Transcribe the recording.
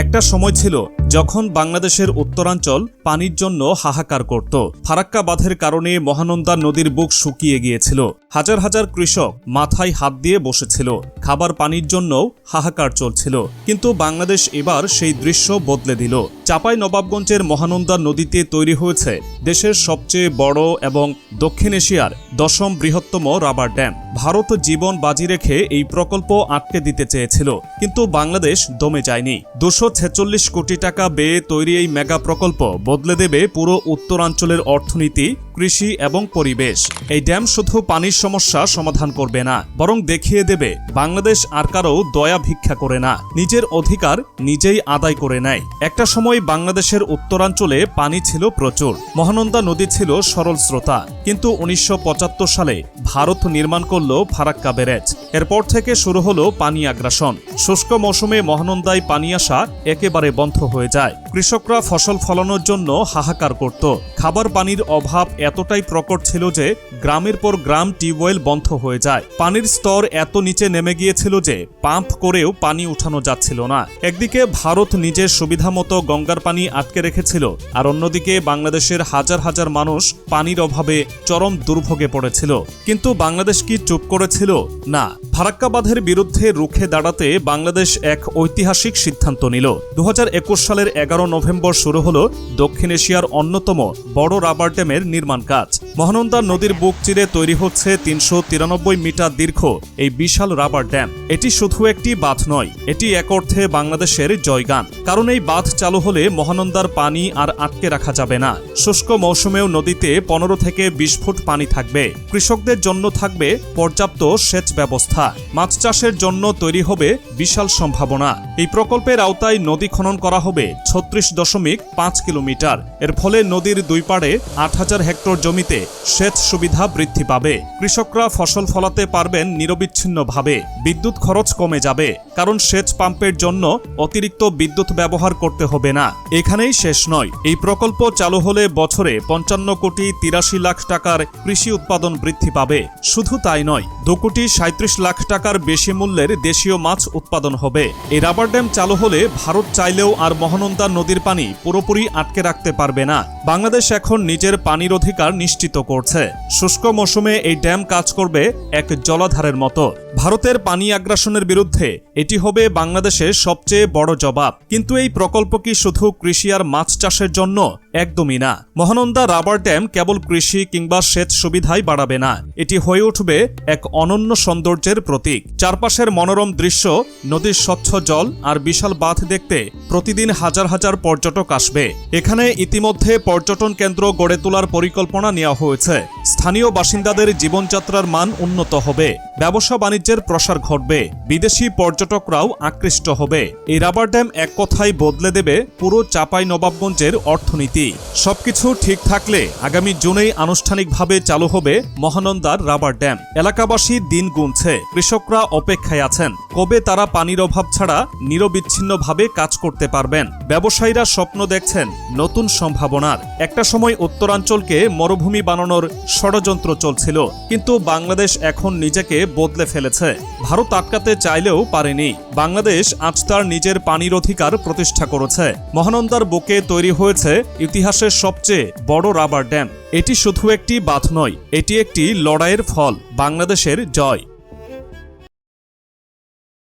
একটা সময় ছিল যখন বাংলাদেশের উত্তরাঞ্চল পানির জন্য হাহাকার করত। ফারাক্কা বাঁধের কারণে মহানন্দা নদীর বুক শুকিয়ে গিয়েছিল। হাজার হাজার কৃষক মাথায় হাত দিয়ে বসেছিল। খাবার পানির জন্যও হাহাকার চলছিল। কিন্তু বাংলাদেশ এবার সেই দৃশ্য বদলে দিল। চাপাই নবাবগঞ্জের মহানন্দা নদীতে তৈরি হয়েছে দেশের সবচেয়ে বড় এবং দক্ষিণ এশিয়ার দশম বৃহত্তম রাবার ড্যাম। ভারত জীবন বাজি রেখে এই প্রকল্প আটকে দিতে চেয়েছিল, কিন্তু বাংলাদেশ দমে যায়নি। দুশো ছেচল্লিশ কোটি টাকা ব্যয়ে তৈরি এই মেগা প্রকল্প বদলে দেবে পুরো উত্তরাঞ্চলের অর্থনীতি কৃষি এবং পরিবেশ। এই ড্যাম শুধু পানির সমস্যা সমাধান করবে না, বরং দেখিয়ে দেবে, বাংলাদেশ আর কারও দয়া ভিক্ষা করে না, নিজের অধিকার নিজেই আদায় করে নেয়। একটা সময় বাংলাদেশের উত্তরাঞ্চলে পানি ছিল প্রচুর, মহানন্দা নদী ছিল সরল স্রোতা। কিন্তু উনিশশো পঁচাত্তর সালে ভারত নির্মাণ করল ফারাক্কা ব্যারেজ। এরপর থেকে শুরু হলো পানি আগ্রাসন। শুষ্ক মৌসুমে মহানন্দায় পানি আসা একেবারে বন্ধ হয়ে যায়। কৃষকরা ফসল ফলানোর জন্য হাহাকার করত। খাবার পানির অভাব এতটাই প্রকট ছিল যে গ্রামের পর গ্রাম টিউবওয়েল বন্ধ হয়ে যায়। পানির স্তর এত নিচে নেমে গিয়েছিল যে পাম্প করেও পানি উঠানো যাচ্ছিল না। একদিকে ভারত নিজের সুবিধামতো গঙ্গার পানি আটকে রেখেছিল, আর অন্যদিকে বাংলাদেশের হাজার হাজার মানুষ পানির অভাবে চরম দুর্ভোগে পড়েছিল। কিন্তু বাংলাদেশ কি চুপ করেছিল? না। ফারাক্কা বাঁধের বিরুদ্ধে রুখে দাঁড়াতে বাংলাদেশ এক ঐতিহাসিক সিদ্ধান্ত নিল। দু হাজার একুশ সালের এগারো নভেম্বর শুরু হল দক্ষিণ এশিয়ার অন্যতম বড় রাবার ড্যামের নির্মাণ কাজ। মহানন্দা নদীর বুক চিরে তৈরি হচ্ছে তিনশো তিরানব্বই মিটার দীর্ঘ এই বিশাল রাবার ড্যাম। এটি শুধু একটি বাঁধ নয়, এটি এক অর্থে বাংলাদেশের জয়গান। কারণ এই বাঁধ চালু হলে মহানন্দার পানি আর আটকে রাখা যাবে না। শুষ্ক মৌসুমেও নদীতে পনেরো থেকে বিশ ফুট পানি থাকবে। কৃষকদের জন্য থাকবে পর্যাপ্ত সেচ ব্যবস্থা। মাছ চাষের জন্য তৈরি হবে বিশাল সম্ভাবনা। এই প্রকল্পের আওতায় নদী খনন করা হবে ছত্রিশ দশমিক পাঁচ কিলোমিটার। এর ফলে নদীর দুই পাড়ে আট হাজার হেক্টর জমিতে সেচ সুবিধা বৃদ্ধি পাবে। কৃষকরা ফসল ফলাতে পারবেন নিরবিচ্ছিন্নভাবে। বিদ্যুৎ খরচ কমে যাবে, কারণ সেচ পাম্পের জন্য অতিরিক্ত বিদ্যুৎ ব্যবহার করতে হবে না। এখানেই শেষ নয়। এই প্রকল্প চালু হলে বছরে পঞ্চান্ন কোটি তিরাশি লাখ টাকার কৃষি উৎপাদন বৃদ্ধি পাবে। শুধু তাই নয়, দু কোটি সাঁত্রিশ লাখ টাকার বেশি মূল্যের দেশীয় মাছ উৎপাদন হবে। এই রাবার ড্যাম চালু হলে ভারত চাইলেও আর মহানন্দা নদীর পানি পুরোপুরি আটকে রাখতে পারবে না। বাংলাদেশ এখন নিজের পানির অধিকার নিশ্চিত করছে। শুষ্ক মৌসুমে এই ড্যাম কাজ করবে এক জলাধারের মতো। ভারতের পানি আগ্রাসনের বিরুদ্ধে এটি হবে বাংলাদেশের সবচেয়ে বড় জবাব। কিন্তু এই প্রকল্প কি শুধু কৃষি আর মাছ চাষের জন্য? একদমই না। মহানন্দা রাবার ড্যাম কেবল কৃষি কিংবা সেচ সুবিধাই বাড়াবে না। এটি হয়ে উঠবে এক অনন্য সৌন্দর্যের প্রতীক। চারপাশের মনোরম দৃশ্য, নদীর স্বচ্ছ জল আর বিশাল বাঁধ দেখতে প্রতিদিন হাজার হাজার পর্যটক আসবে। এখানে ইতিমধ্যে পর্যটন কেন্দ্র গড়ে তোলার পরিকল্পনা নেওয়া হয়েছে। স্থানীয় বাসিন্দাদের জীবনযাত্রার মান উন্নত হবে। ব্যবসা বাণিজ্যের প্রসার ঘটবে। বিদেশি পর্যটকরাও আকৃষ্ট হবে। এই রাবার ড্যাম এক কথায় বদলে দেবে পুরো চাপাই নবাবগঞ্জের অর্থনীতি। সবকিছু ঠিক থাকলে আগামী জুনেই আনুষ্ঠানিকভাবে চালু হবে মহানন্দার রাবার ড্যাম। এলাকাবাসী দিন গুনছে। কৃষকরা অপেক্ষায় আছেন। কবে তারা পানির অভাব ছাড়া নিরবিচ্ছিন্নভাবে কাজ করতে পারবেন? ব্যবসায়ীরা স্বপ্ন দেখছেন নতুন সম্ভাবনার। একটা সময় উত্তরাঞ্চলকে মরুভূমি বানানোর ষড়যন্ত্র চলছিল। কিন্তু বাংলাদেশ এখন নিজেকে বদলে ফেলেছে। ভারত আটকাতে চাইলেও পারেনি। বাংলাদেশ আজ তার নিজের পানির অধিকার প্রতিষ্ঠা করেছে। মহানন্দার বুকে তৈরি হয়েছে ইতিহাসের সবচেয়ে বড় রাবার ড্যাম। এটি শুধু একটি বাঁধ নয়, এটি একটি লড়াইয়ের ফল। বাংলাদেশের জয়।